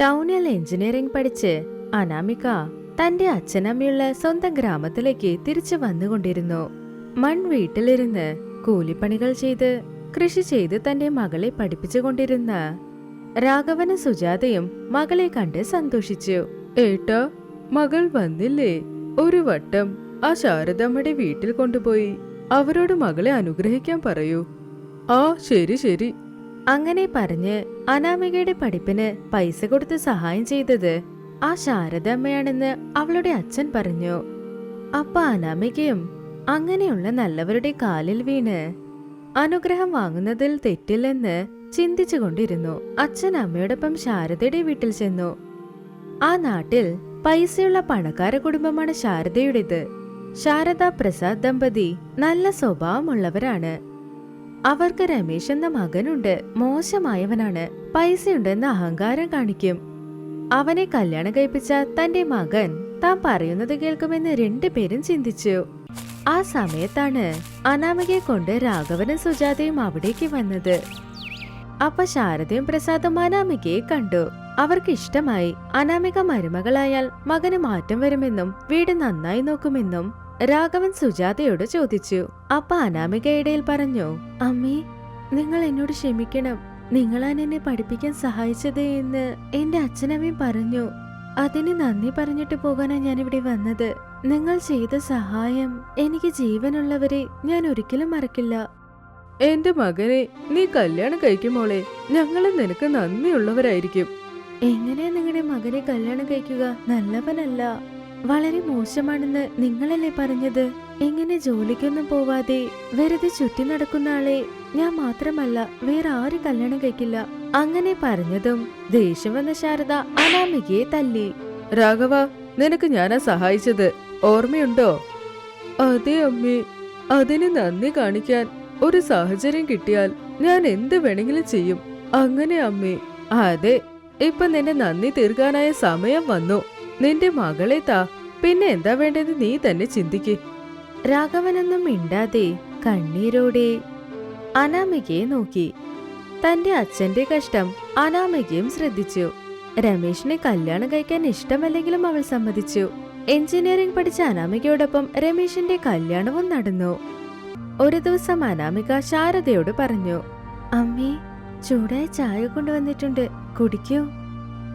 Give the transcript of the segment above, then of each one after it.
ടൗണിൽ എഞ്ചിനീയറിംഗ് പഠിച്ച് അനാമിക തന്റെ അച്ഛനമ്മയുള്ള സ്വന്തം ഗ്രാമത്തിലേക്ക് തിരിച്ചു വന്നുകൊണ്ടിരുന്നു. മൺ വീട്ടിലിരുന്ന് കൂലിപ്പണികൾ ചെയ്ത് കൃഷി ചെയ്ത് തന്റെ മകളെ പഠിപ്പിച്ചുകൊണ്ടിരുന്ന രാഘവനും സുജാതയും മകളെ കണ്ട് സന്തോഷിച്ചു. ഏട്ടാ മകൾ വന്നില്ലേ? ഒരു വട്ടം ആ ശാരദമ്മയുടെ വീട്ടിൽ കൊണ്ടുപോയി. അവരോട് മകളെ അനുഗ്രഹിക്കാൻ പറയൂ. ആ ശരി ശരി. അങ്ങനെ പറഞ്ഞ് അനാമികയുടെ പഠിപ്പിന് പൈസ കൊടുത്ത് സഹായം ചെയ്തത് ആ ശാരദമ്മയാണെന്ന് അവളുടെ അച്ഛൻ പറഞ്ഞു. അപ്പ അനാമികയും അങ്ങനെയുള്ള നല്ലവരുടെ കാലിൽ വീണ് അനുഗ്രഹം വാങ്ങുന്നതിൽ തെറ്റില്ലെന്ന് ചിന്തിച്ചുകൊണ്ടിരുന്നു. അച്ഛൻ അമ്മയോടൊപ്പം ശാരദയുടെ വീട്ടിൽ ചെന്നു. ആ നാട്ടിൽ പൈസയുള്ള പണക്കാര കുടുംബമാണ് ശാരദയുടേത്. ശാരദ പ്രസാദ് ദമ്പതി നല്ല സ്വഭാവമുള്ളവരാണ്. അവർക്ക് രമേശ് എന്ന മകനുണ്ട്. മോശമായവനാണ്. പൈസയുണ്ടെന്ന അഹങ്കാരം കാണിക്കും. അവനെ കല്യാണം കഴിപ്പിച്ച തന്റെ മകൻ താൻ പറയുന്നത് കേൾക്കുമെന്ന് രണ്ടുപേരും ചിന്തിച്ചു. ആ സമയത്താണ് അനാമികയെ കൊണ്ട് രാഘവനും സുജാതയും അവിടേക്ക് വന്നത്. അപ്പൊ ശാരദയും പ്രസാദും അനാമികയെ കണ്ടു. അവർക്ക് ഇഷ്ടമായി അനാമിക മരുമകളായാൽ മകന് മാറ്റം വരുമെന്നും വീട് നന്നായി നോക്കുമെന്നും രാഘവൻ സുജാതയോട് ചോദിച്ചു. അപ്പ അനാമിക ഇടയിൽ പറഞ്ഞു അമ്മേ നിങ്ങൾ എന്നോട് ക്ഷമിക്കണം. നിങ്ങളാണ് എന്നെ പഠിപ്പിക്കാൻ സഹായിച്ചത് എന്ന് എന്റെ അച്ഛനമ്മയും പറഞ്ഞു. അതിന് നന്ദി പറഞ്ഞിട്ട് പോകാനാ ഇവിടെ വന്നത്. നിങ്ങൾ ചെയ്ത സഹായം എനിക്ക് ജീവനുള്ളവരെ ഞാൻ ഒരിക്കലും മറക്കില്ല. എന്റെ മകനെ നീ കല്യാണം കഴിക്കുമോളെ ഞങ്ങളും നിനക്ക് നന്ദിയുള്ളവരായിരിക്കും. എങ്ങനെയാ നിങ്ങളുടെ മകനെ കല്യാണം കഴിക്കുക? നല്ലവനല്ല. വളരെ മോശമാണെന്ന് നിങ്ങളല്ലേ പറഞ്ഞത്? എങ്ങനെ ജോലിക്കൊന്നും പോവാതെ വെറുതെ ചുറ്റി നടക്കുന്ന ആളെ ഞാൻ മാത്രമല്ല വേറെ ആരും കല്യാണം കഴിക്കില്ല. അങ്ങനെ പറഞ്ഞതും ദേഷ്യം വന്ന ശാരദ അനാമികയെ തല്ലി. രാഘവ നിനക്ക് ഞാനാ സഹായിച്ചത്. ഓർമ്മയുണ്ടോ? അതെ അമ്മേ അതിന് നന്ദി കാണിക്കാൻ ഒരു സാഹചര്യം കിട്ടിയാൽ ഞാൻ എന്ത് വേണമെങ്കിലും ചെയ്യും. അങ്ങനെ അമ്മേ. അതെ ഇപ്പൊ നിന്റെ നന്ദി തീർക്കാനായ സമയം വന്നു. നിന്റെ മകളെ താ. പിന്നെ എന്താ വേണ്ടത് നീ തന്നെ ചിന്തിക്ക്. രാഘവനൊന്നും മിണ്ടാതെ കണ്ണീരോടെ അനാമികയെ നോക്കി. തന്റെ അച്ഛന്റെ കഷ്ടം അനാമികയും ശ്രദ്ധിച്ചു. രമേശിനെ കല്യാണം കഴിക്കാൻ ഇഷ്ടമല്ലെങ്കിലും അവൾ സമ്മതിച്ചു. എഞ്ചിനീയറിംഗ് പഠിച്ച അനാമികയോടൊപ്പം രമേശിന്റെ കല്യാണവും നടന്നു. ഒരു ദിവസം അനാമിക ശാരദയോട് പറഞ്ഞു അമ്മേ ചൂടായ ചായ കൊണ്ടുവന്നിട്ടുണ്ട്. കുടിക്കൂ.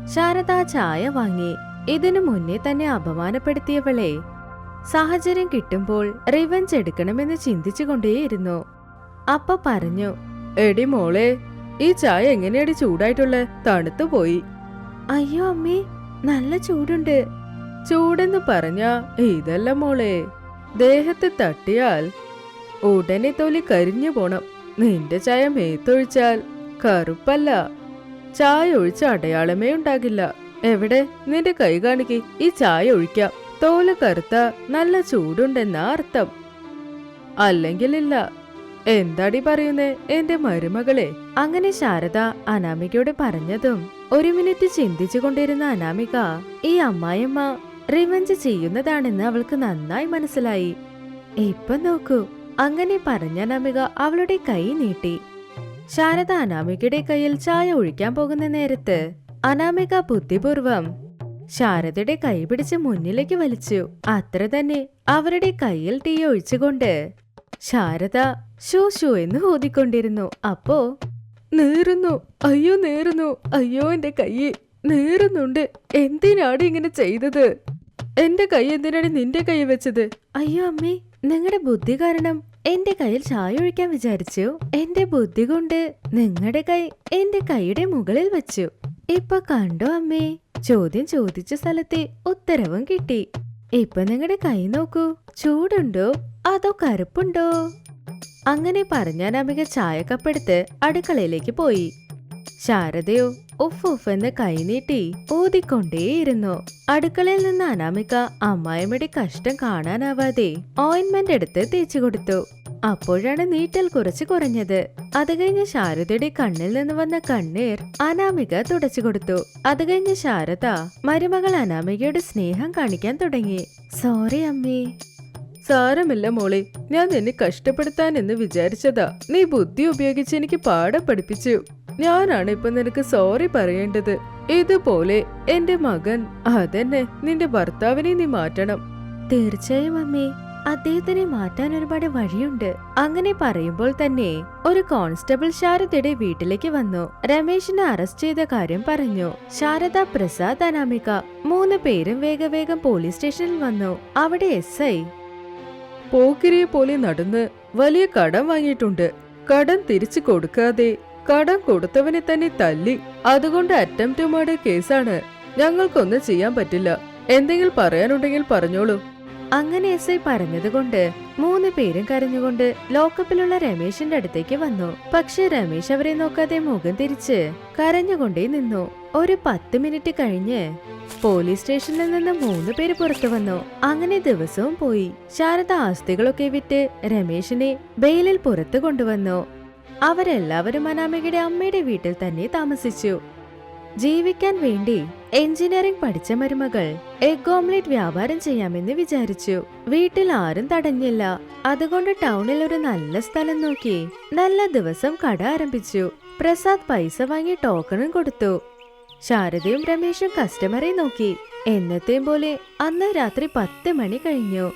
ശാരദ ചായ വാങ്ങി. ഇതിനു മുന്നേ തന്നെ അപമാനപ്പെടുത്തിയവളെ. സാഹചര്യം കിട്ടുമ്പോൾ റിവഞ്ച് എടുക്കണമെന്ന് ചിന്തിച്ചുകൊണ്ടേയിരുന്നു. അപ്പ പറഞ്ഞു എടി മോളെ ഈ ചായ എങ്ങനെയാടി ചൂടായിട്ടുള്ള? തണുത്തു പോയി. അയ്യോ അമ്മേ നല്ല ചൂടുണ്ട്. ചൂടെന്ന് പറഞ്ഞ ഇതല്ല മോളെ ദേഹത്ത് തട്ടിയാൽ ഉടനെ തൊലി കരിഞ്ഞു പോണം. നിന്റെ ചായ മേത്തൊഴിച്ചാൽ കറുപ്പല്ല. ചായ ഒഴിച്ച അടയാളമേ ഉണ്ടാകില്ല. എവിടെ? നിന്റെ കൈ കാണിക്ക്. ഈ ചായ ഒഴിക്കാം. തോൽ കറുത്ത നല്ല ചൂടുണ്ടെന്നാ അർത്ഥം. അല്ലെങ്കിലില്ല. എന്താടി പറയുന്നേ? എന്റെ മരുമകളെ. അങ്ങനെ ശാരദ അനാമികയോട് പറഞ്ഞതും ഒരു മിനിറ്റ് ചിന്തിച്ചു കൊണ്ടിരുന്ന അനാമിക ഈ അമ്മായിയമ്മ റിവഞ്ച് ചെയ്യുന്നതാണെന്ന് അവൾക്ക് നന്നായി മനസ്സിലായി. ഇപ്പൊ നോക്കൂ. അങ്ങനെ പറഞ്ഞ അനാമിക അവളുടെ കൈ നീട്ടി. ശാരദ അനാമികയുടെ കയ്യിൽ ചായ ഒഴിക്കാൻ പോകുന്ന നേരത്ത് അനാമിക ബുദ്ധിപൂർവം ശാരദയുടെ കൈ പിടിച്ച് മുന്നിലേക്ക് വലിച്ചു. അത്ര തന്നെ അവരുടെ കയ്യിൽ തീ ഒഴിച്ചുകൊണ്ട് ശാരദ ഷൂ ഷൂ എന്ന് ഓതിക്കൊണ്ടിരുന്നു അപ്പോ നേറുന്നു അയ്യോ നേറുന്നു അയ്യോ എന്റെ കൈ നേറുന്നുണ്ട്. എന്തിനാണ് ഇങ്ങനെ ചെയ്തത്? എന്റെ കൈ എന്തിനാണ് നിന്റെ കൈ വെച്ചത്? അയ്യോ അമ്മേ നിങ്ങളുടെ ബുദ്ധി കാരണം എന്റെ കയ്യിൽ ചായ ഒഴിക്കാൻ വിചാരിച്ചു. എന്റെ ബുദ്ധി കൊണ്ട് നിങ്ങളുടെ കൈ എന്റെ കൈയുടെ മുകളിൽ വെച്ചു. ഇപ്പൊ കണ്ടോ അമ്മേ? ചോദ്യം ചോദിച്ച സ്ഥലത്തെ ഉത്തരവും കിട്ടി. ഇപ്പൊ നിങ്ങളുടെ കൈ നോക്കൂ. ചൂടുണ്ടോ? അതോ കറുപ്പുണ്ടോ? അങ്ങനെ പറഞ്ഞാൻ അമിക ചായക്കപ്പെടുത്ത് അടുക്കളയിലേക്ക് പോയി. ശാരദയോ ഉഫ് ഉഫ് എന്ന് കൈനീട്ടി ഊതിക്കൊണ്ടേയിരുന്നു. അടുക്കളയിൽ നിന്ന് അനാമിക അമ്മായിമ്മയുടെ കഷ്ടം കാണാനാവാതെ ഓയിൻമെന്റ് എടുത്ത് തേച്ചു കൊടുത്തു. അപ്പോഴാണ് നീറ്റൽ കുറച്ച് കുറഞ്ഞത്. അത് കഴിഞ്ഞ് ശാരദയുടെ കണ്ണിൽ നിന്ന് വന്ന കണ്ണീർ അനാമിക തുടച്ചു കൊടുത്തു. അത് കഴിഞ്ഞ് ശാരദ മരുമകൾ അനാമികയുടെ സ്നേഹം കാണിക്കാൻ തുടങ്ങി. സോറി അമ്മേ. സാരമില്ല മോളെ. ഞാൻ നിന്നെ കഷ്ടപ്പെടുത്താൻ എന്ന് വിചാരിച്ചതാ. നീ ബുദ്ധി ഉപയോഗിച്ച് എനിക്ക് പാഠം പഠിപ്പിച്ചു. ഞാനാണ് ഇപ്പൊ നിനക്ക് സോറി പറയേണ്ടത്. ഇതുപോലെ എന്റെ മകൻ അതന്നെ നിന്റെ ഭർത്താവിനെ നീ മാറ്റണം. തീർച്ചയായും അമ്മേ. അദ്ദേഹത്തിനെ മാറ്റാൻ ഒരുപാട് വഴിയുണ്ട്. അങ്ങനെ പറയുമ്പോൾ തന്നെ ഒരു കോൺസ്റ്റബിൾ ശാരദയുടെ വീട്ടിലേക്ക് വന്നു. രമേശിനെ അറസ്റ്റ് ചെയ്ത കാര്യം പറഞ്ഞു. ശാരദ പ്രസാദ് അനാമിക മൂന്ന് പേരും വേഗവേഗം പോലീസ് സ്റ്റേഷനിൽ വന്നു. അവിടെ എസ് ഐ പോക്കിരിയെ പോലെ നടന്ന് വലിയ കടം വാങ്ങിയിട്ടുണ്ട്. കടം തിരിച്ചു കൊടുക്കാതെ കടം കൊടുത്തവനെ തന്നെ തല്ലി. അതുകൊണ്ട് അറ്റംപ്റ്റ് മർഡർ കേസാണ് ഞങ്ങൾക്കൊന്നും ചെയ്യാൻ പറ്റില്ല. എന്തെങ്കിലും പറയാനുണ്ടെങ്കിൽ പറഞ്ഞോളൂ. അങ്ങനെ എസ് ഐ പറഞ്ഞതുകൊണ്ട് മൂന്ന് പേരും കരഞ്ഞുകൊണ്ട് ലോക്കപ്പിലുള്ള രമേശിന്റെ അടുത്തേക്ക് വന്നു. പക്ഷെ രമേശ് അവരെ നോക്കാതെ മുഖം തിരിച്ച് കരഞ്ഞുകൊണ്ടേ നിന്നു. ഒരു പത്ത് മിനിറ്റ് കഴിഞ്ഞ് പോലീസ് സ്റ്റേഷനിൽ നിന്ന് മൂന്ന് പേര് പുറത്തു വന്നു. അങ്ങനെ ദിവസവും പോയി. ശാരദ ആസ്തികളൊക്കെ വിറ്റ് രമേശിനെ ബെയിലിൽ പുറത്തു കൊണ്ടുവന്നു. അവരെല്ലാവരും അനാമികയുടെ അമ്മയുടെ വീട്ടിൽ തന്നെ താമസിച്ചു. ജീവിക്കാൻ വേണ്ടി എഞ്ചിനീയറിംഗ് പഠിച്ച മരുമകൾ എഗ് ഓംലെറ്റ് വ്യാപാരം ചെയ്യാമെന്ന് വിചാരിച്ചു. വീട്ടിൽ ആരും തടഞ്ഞില്ല. അതുകൊണ്ട് ടൗണിൽ ഒരു നല്ല സ്ഥലം നോക്കി നല്ല ദിവസം കട ആരംഭിച്ചു. പ്രസാദ് പൈസ വാങ്ങി ടോക്കണും കൊടുത്തു. ശാരദയും രമേശും കസ്റ്റമറെ നോക്കി. എന്നത്തെയും പോലെ അന്ന് രാത്രി പത്ത് മണി കഴിഞ്ഞു.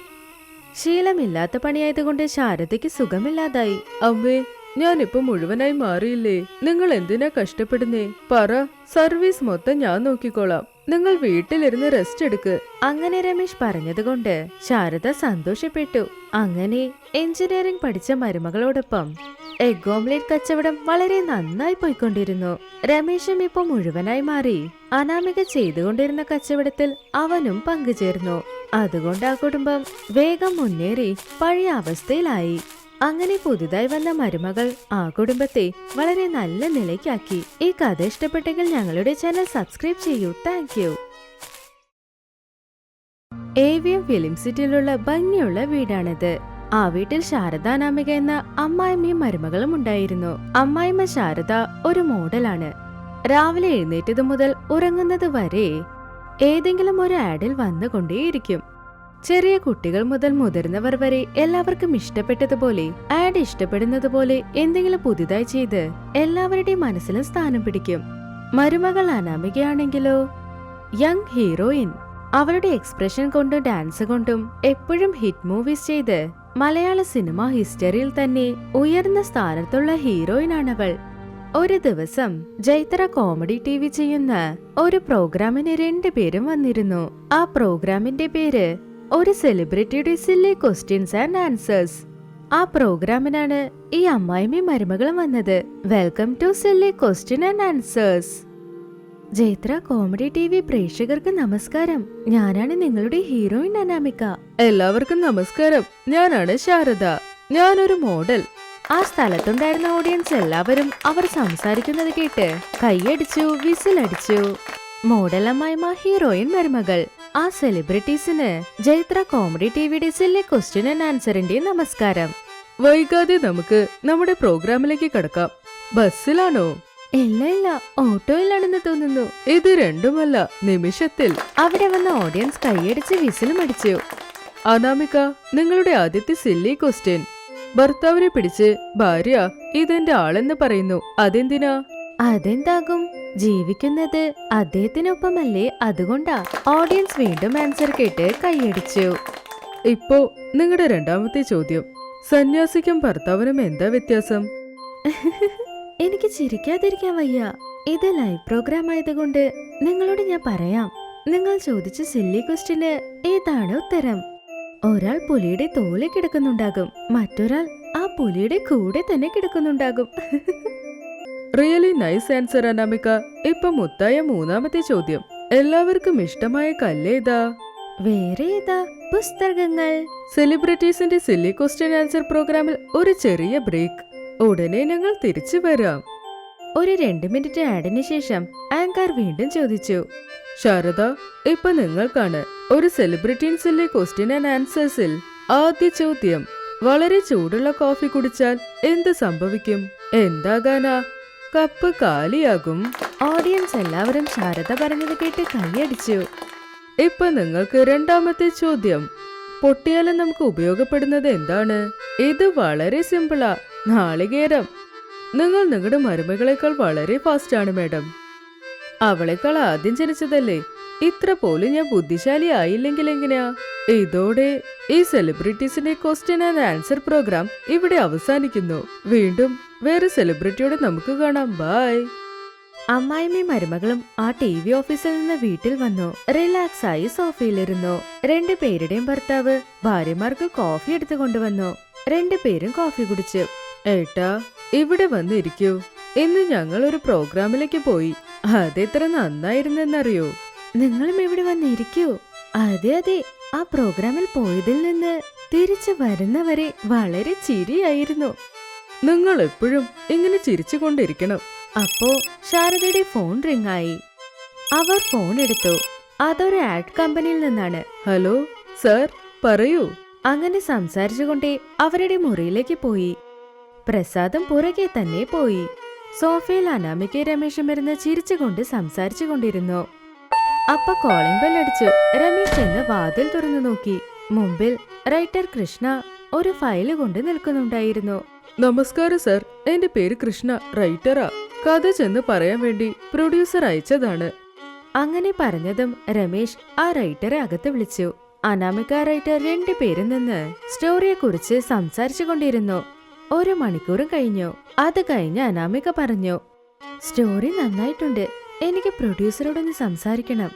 ശീലമില്ലാത്ത പണിയായതുകൊണ്ട് ശാരദയ്ക്ക് സുഖമില്ലാതായി. അമ്മേ ഞാനിപ്പോ മുഴുവനായി മാറിയില്ലേ? നിങ്ങൾ എന്തിനാ കഷ്ടപ്പെടുന്നേ? പറ. സർവീസ് മൊത്തം ഞാൻ നോക്കിക്കോളാം. നിങ്ങൾ വീട്ടിലിരുന്ന് റെസ്റ്റ് എടുക്ക്. അങ്ങനെ രമേശ് പറഞ്ഞതുകൊണ്ട് ശാരദ സന്തോഷപ്പെട്ടു. അങ്ങനെ എഞ്ചിനീയറിംഗ് പഠിച്ച മരുമകളോടൊപ്പം എഗ് ഓംലേറ്റ് കച്ചവടം വളരെ നന്നായി പോയിക്കൊണ്ടിരുന്നു. രമേശും ഇപ്പൊ മുഴുവനായി മാറി അനാമിക ചെയ്തുകൊണ്ടിരുന്ന കച്ചവടത്തിൽ അവനും പങ്കുചേർന്നു. അതുകൊണ്ട് ആ കുടുംബം വേഗം മുന്നേറി പഴയ അവസ്ഥയിലായി. അങ്ങനെ പുതുതായി വന്ന മരുമകൾ ആ കുടുംബത്തെ വളരെ നല്ല നിലയ്ക്കാക്കി. ഈ കഥ ഇഷ്ടപ്പെട്ടെങ്കിൽ ഞങ്ങളുടെ ചാനൽ സബ്സ്ക്രൈബ് ചെയ്യൂ. Thank you. ഏവിയം ഫിലിം സിറ്റിയിലുള്ള ഭംഗിയുള്ള വീടാണിത്. ആ വീട്ടിൽ ശാരദാനാമിക എന്ന അമ്മായിമ്മയും മരുമകളും ഉണ്ടായിരുന്നു. അമ്മായിമ്മ ശാരദ ഒരു മോഡലാണ്. രാവിലെ എഴുന്നേറ്റത് മുതൽ ഉറങ്ങുന്നത് വരെ ഏതെങ്കിലും ഒരു ആഡിൽ വന്നുകൊണ്ടേയിരിക്കും. ചെറിയ കുട്ടികൾ മുതൽ മുതിർന്നവർ വരെ എല്ലാവർക്കും ഇഷ്ടപ്പെട്ടതുപോലെ ആഡ് ഇഷ്ടപ്പെടുന്നതുപോലെ എന്തെങ്കിലും പുതുതായി ചെയ്ത് എല്ലാവരുടെയും മനസ്സിലും സ്ഥാനം പിടിക്കും. മരുമകൾ അനാമികയാണെങ്കിലോ? യങ് ഹീറോയിൻ അവരുടെ എക്സ്പ്രഷൻ കൊണ്ടും ഡാൻസ് കൊണ്ടും എപ്പോഴും ഹിറ്റ് മൂവീസ് ചെയ്ത് മലയാള സിനിമ ഹിസ്റ്ററിയിൽ തന്നെ ഉയർന്ന സ്ഥാനത്തുള്ള ഹീറോയിനാണവൾ ഒരു ദിവസം ജൈത്ര കോമഡി ടി വി ചെയ്യുന്ന ഒരു പ്രോഗ്രാമിന് രണ്ടുപേരും വന്നിരുന്നു. ആ പ്രോഗ്രാമിന്റെ പേര് ഒരു സെലിബ്രിറ്റിയുടെ സില്ലി ക്വസ്റ്റ്യൻസ് ആൻഡ് ആൻസേഴ്സ് ആ പ്രോഗ്രാമിനാണ് ഈ അമ്മായിമ്മയും മരുമകളും വന്നത്. Welcome to silly question and answers Jaithra comedy T V പ്രേക്ഷകർക്ക് നമസ്കാരം. ഞാനാണ് നിങ്ങളുടെ ഹീറോയിൻ അനാമിക. എല്ലാവർക്കും നമസ്കാരം. ഞാനാണ് ശാരദ. ഞാനൊരു മോഡൽ ആ സ്ഥലത്തുണ്ടായിരുന്ന ഓഡിയൻസ് എല്ലാവരും അവർ സംസാരിക്കുന്നത് കേട്ട് കൈയടിച്ചു വിസിലടിച്ചു. മോഡൽ അമ്മായിമ ഹീറോയിൻ മരുമകൾ. ആ സെലിബ്രിറ്റീസിന് ജൈത്ര കോമഡി ടിവിയുടെ സില്ലെ ക്വസ്റ്റ്യൻ ആൻഡ് ആൻസറിന്റെ നമസ്കാരം. വൈകാതെ നമുക്ക് നമ്മുടെ പ്രോഗ്രാമിലേക്ക് കടക്കാം. ബസ്സിലാണോ? ഇല്ല ഇല്ല. ഓട്ടോയിലാണെന്ന് തോന്നുന്നു. ഇത് രണ്ടുമല്ല നിമിഷത്തിൽ. അവിടെ വന്ന ഓഡിയൻസ് കൈയടിച്ച് വിസിലും അടിച്ചു അനാമിക നിങ്ങളുടെ ആദ്യത്തെ സില്ലി ക്വസ്റ്റ്യൻ ഭർത്താവിനെ പിടിച്ച് ഭാര്യ ഇതെന്റെ ആളെന്ന് പറയുന്നു. അതെന്തിനാ? അതെന്താകും? ജീവിക്കുന്നത് അദ്ദേഹത്തിനൊപ്പമല്ലേ? അതുകൊണ്ടാ ഓഡിയൻസ് വീണ്ടും ആൻസർ കേട്ട് കൈയടിച്ചു. ഇപ്പോ നിങ്ങളുടെ രണ്ടാമത്തെ ചോദ്യം. സന്യാസിക്കും ഭർത്താവിനും എന്താ വ്യത്യാസം? എനിക്ക് ചിരിക്കാതിരിക്കാൻ വയ്യ. ഇത് ലൈവ് പ്രോഗ്രാം ആയതുകൊണ്ട് നിങ്ങളോട് ഞാൻ പറയാം. നിങ്ങൾ ചോദിച്ച സില്ലി ക്വസ്റ്റിന് ഏതാണ് ഉത്തരം? ഒരാൾ പുലിയുടെ തോലെ കിടക്കുന്നുണ്ടാകും. മറ്റൊരാൾ ആ പുലിയുടെ കൂടെ തന്നെ കിടക്കുന്നുണ്ടാകും. Really nice answer Anamika. ഇപ്പൊ മുത്തായ മൂന്നാമത്തെ ചോദ്യം. എല്ലാവർക്കും ഇഷ്ടമായ കല്ലേതാ വേറെ ഏതാ? പുസ്തകങ്ങൾ. സെലിബ്രിറ്റീസിന്റെ സില്ലി ക്വസ്റ്റ്യൻ ആൻസർ പ്രോഗ്രാമിൽ ഒരു ചെറിയ ബ്രേക്ക് ഉടനെ ഞങ്ങൾ തിരിച്ചു വരാം. ഒരു രണ്ട് മിനിറ്റ് ആഡിന് ശേഷം ആങ്കർ വീണ്ടും ചോദിച്ചു. ശാരദ ഇപ്പൊ നിങ്ങൾക്കാണ് ഒരു സെലിബ്രിറ്റീൻസിലെ ക്വസ്റ്റ്യൻ ആൻഡ് ആൻസേഴ്സിൽ ആദ്യ ചോദ്യം. വളരെ ചൂടുള്ള കോഫി കുടിച്ചാൽ എന്ത് സംഭവിക്കും? എന്താകാനാ കപ്പ് കാലിയാകും. ഓഡിയൻസ് എല്ലാവരും ശാരദ പറഞ്ഞത് കേട്ട് കൈയടിച്ചു. ഇപ്പൊ നിങ്ങൾക്ക് രണ്ടാമത്തെ ചോദ്യം. പൊട്ടിയാലും നമുക്ക് ഉപയോഗപ്പെടുന്നത് എന്താണ്? ഇത് വളരെ സിമ്പിളാ. നാളികേരം നിങ്ങൾ നിങ്ങളുടെ മരുമകളെക്കാൾ വളരെ ഫാസ്റ്റാണ് മാഡം. അവളെക്കാൾ ആദ്യം ജനിച്ചതല്ലേ? ഇത്ര പോലും ഞാൻ ബുദ്ധിശാലി ആയില്ലെങ്കിൽ എങ്ങനെയാ? ഇതോടെ ഈ സെലിബ്രിറ്റീസിന്റെ ക്വസ്റ്റ്യൻ ആൻഡ് ആൻസർ പ്രോഗ്രാം ഇവിടെ അവസാനിക്കുന്നു. വീണ്ടും വേറെ സെലിബ്രിറ്റിയോടെ നമുക്ക് കാണാം. ബൈ അമ്മായിമ്മയും മരുമകളും ആ ടി വി ഓഫീസിൽ നിന്ന് വീട്ടിൽ വന്നു. റിലാക്സ് ആയി സോഫയിലിരുന്നു. രണ്ടു പേരുടെയും ഭർത്താവ് ഭാര്യമാർക്ക് കോഫി എടുത്തു കൊണ്ടുവന്നു. രണ്ടു പേരും കോഫി കുടിച്ചു. ഏട്ടാ ഇവിടെ വന്നിരിക്കൂ. ഇന്ന് ഞങ്ങൾ ഒരു പ്രോഗ്രാമിലേക്ക് പോയി. അതെത്ര നന്നായിരുന്നെന്നറിയോ? നിങ്ങളും ഇവിടെ വന്നിരിക്കൂ. അതെ അതെ. ആ പ്രോഗ്രാമിൽ പോയതിൽ നിന്ന് തിരിച്ചു വരുന്നവരെ വളരെ ചിരിയായിരുന്നു. നിങ്ങൾ എപ്പോഴും ഇങ്ങനെ ചിരിച്ചുകൊണ്ടിരിക്കണം. അപ്പോ ശാരദയുടെ ഫോൺ റിംഗ് ആയി അവർ ഫോൺ എടുത്തു. അതൊരു ആഡ് കമ്പനിയിൽ നിന്നാണ്. ഹലോ സർ പറയൂ. അങ്ങനെ സംസാരിച്ചുകൊണ്ടേ അവരുടെ മുറിയിലേക്ക് പോയി. പ്രസാദം പുറകെ തന്നെ പോയി. സോഫയിൽ അനാമിക രമേശും ഇരുന്ന് ചിരിച്ചുകൊണ്ട് സംസാരിച്ചു കൊണ്ടിരുന്നു അപ്പ കോളിംഗ് ബെൽ അടിച്ചു രമേശ് എന്ന് വാതിൽ തുറന്നു നോക്കി. മുമ്പിൽ റൈറ്റർ കൃഷ്ണ ഒരു ഫയൽ കൊണ്ട് നിൽക്കുന്നുണ്ടായിരുന്നു. നമസ്കാരം സർ. എന്റെ പേര് കൃഷ്ണ. റൈറ്ററാ. കഥ ചെന്ന് പറയാൻ വേണ്ടി പ്രൊഡ്യൂസർ അയച്ചതാണ്. അങ്ങനെ പറഞ്ഞതും രമേശ് ആ റൈറ്ററെ അകത്ത് വിളിച്ചു. അനാമിക റൈറ്റർ രണ്ടു പേരിൽ നിന്ന് സ്റ്റോറിയെക്കുറിച്ച് സംസാരിച്ചു കൊണ്ടിരുന്നു ഒരു മണിക്കൂറും കഴിഞ്ഞു. അത് കഴിഞ്ഞ് അനാമിക പറഞ്ഞു സ്റ്റോറി നന്നായിട്ടുണ്ട്. എനിക്ക് പ്രൊഡ്യൂസറോടൊന്ന് സംസാരിക്കണം.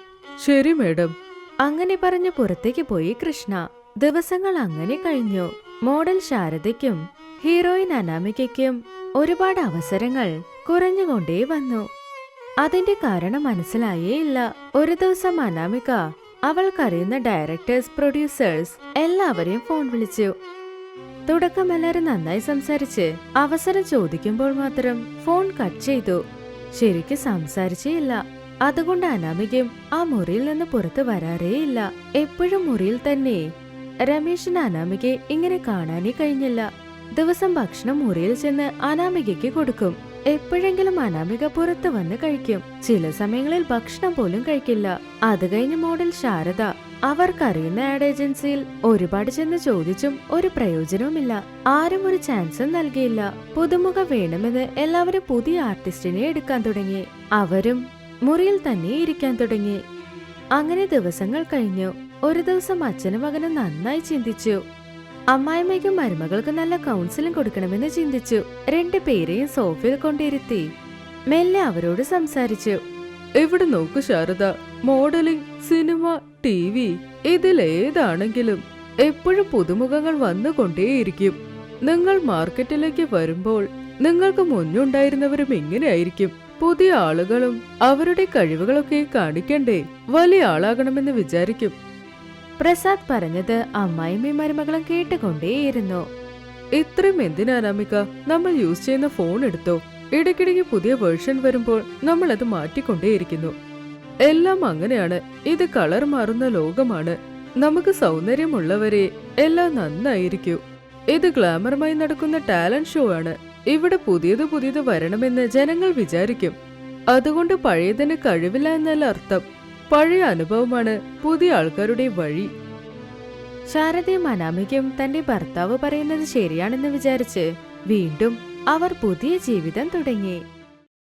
ശരി മേഡം. അങ്ങനെ പറഞ്ഞു പുറത്തേക്ക് പോയി കൃഷ്ണ. ദിവസങ്ങൾ അങ്ങനെ കഴിഞ്ഞു. മോഡൽ ശാരദയ്ക്കും ഹീറോയിൻ അനാമികയ്ക്കും ഒരുപാട് അവസരങ്ങൾ കുറഞ്ഞുകൊണ്ടേ വന്നു. അതിന്റെ കാരണം മനസ്സിലായേയില്ല ഒരു ദിവസം അനാമിക അവൾക്കറിയുന്ന ഡയറക്ടേഴ്സ് പ്രൊഡ്യൂസേഴ്സ് എല്ലാവരെയും ഫോൺ വിളിച്ചു. തുടക്കം എല്ലാരും നന്നായി സംസാരിച്ച് അവസരം ചോദിക്കുമ്പോൾ മാത്രം ഫോൺ കട്ട് ചെയ്തു. ശരിക്ക് സംസാരിച്ചേയില്ല അതുകൊണ്ട് അനാമികയും ആ മുറിയിൽ നിന്ന് പുറത്തു വരാറേയില്ല എപ്പോഴും മുറിയിൽ തന്നെ രമേശിന് അനാമികയെ ഇങ്ങനെ കാണാനേ കഴിഞ്ഞില്ല. ദിവസം ഭക്ഷണം മുറിയിൽ ചെന്ന് അനാമികയ്ക്ക് കൊടുക്കും. എപ്പോഴെങ്കിലും അനാമിക പുറത്തു വന്ന് കഴിക്കും. ചില സമയങ്ങളിൽ ഭക്ഷണം പോലും കഴിക്കില്ല. അത് കഴിഞ്ഞ് മോഡൽ ശാരദ അവർക്കറിയുന്ന ആഡ് ഏജൻസിയിൽ ഒരുപാട് ചെന്ന് ചോദിച്ചും ഒരു പ്രയോജനവുമില്ല. ആരും ഒരു ചാൻസും നൽകിയില്ല. പുതുമുഖ വേണമെന്ന് എല്ലാവരും പുതിയ ആർട്ടിസ്റ്റിനെ എടുക്കാൻ തുടങ്ങി. അവരും മുറിയിൽ തന്നെ ഇരിക്കാൻ തുടങ്ങി. അങ്ങനെ ദിവസങ്ങൾ കഴിഞ്ഞു. ഒരു ദിവസം അച്ഛനും മകനും നന്നായി ചിന്തിച്ചു. അമ്മായിമ്മയ്ക്കും മരുമകൾക്കും നല്ല കൗൺസിലിംഗ് കൊടുക്കണമെന്ന് ചിന്തിച്ചു. രണ്ടു പേരെയും സോഫയിൽ കൊണ്ടിരുത്തി. മെല്ലെ അവരോട് സംസാരിച്ചു. ഇവിടെ നോക്ക് Sharada? Modelling cinema T V ഇതിലേതാണെങ്കിലും എപ്പോഴും പുതുമുഖങ്ങൾ വന്നുകൊണ്ടേയിരിക്കും. നിങ്ങൾ മാർക്കറ്റിലേക്ക് വരുമ്പോൾ നിങ്ങൾക്ക് മുന്നുണ്ടായിരുന്നവരും എങ്ങനെയായിരിക്കും പുതിയ ആളുകളും അവരുടെ കഴിവുകളൊക്കെ കാണിക്കണ്ടേ? വലിയ ആളാകണമെന്ന് വിചാരിക്കും. പ്രസാദ് പറഞ്ഞത് അമ്മായിമ്മയും മരുമകളും കേട്ടുകൊണ്ടേയിരുന്നു. ഇത്രയും എന്തിനാ അനാമിക? നമ്മൾ യൂസ് ചെയ്യുന്ന ഫോൺ എടുത്തോ? ഇടയ്ക്കിടയ്ക്ക് പുതിയ വേർഷൻ വരുമ്പോൾ നമ്മൾ അത് മാറ്റിക്കൊണ്ടേയിരിക്കുന്നു. എല്ലാം അങ്ങനെയാണ്. ഇത് കളർ മാറുന്ന ലോകമാണ്. നമുക്ക് സൗന്ദര്യമുള്ളവരെ എല്ലാം നന്നായിരിക്കൂ. ഇത് ഗ്ലാമറുമായി നടക്കുന്ന ടാലന്റ് ഷോ ആണ്. ഇവിടെ പുതിയത് പുതിയത് വരണമെന്ന് ജനങ്ങൾ വിചാരിക്കും. അതുകൊണ്ട് പഴയതിന് കഴിവില്ല എന്നല്ല അർത്ഥം. പഴയ അനുഭവമാണ് പുതിയ ആൾക്കാരുടെ വഴി. ശാരദയും അനാമികയും തന്റെ ഭർത്താവ് പറയുന്നത് ശരിയാണെന്ന് വിചാരിച്ച് വീണ്ടും അവർ പുതിയ ജീവിതം തുടങ്ങി.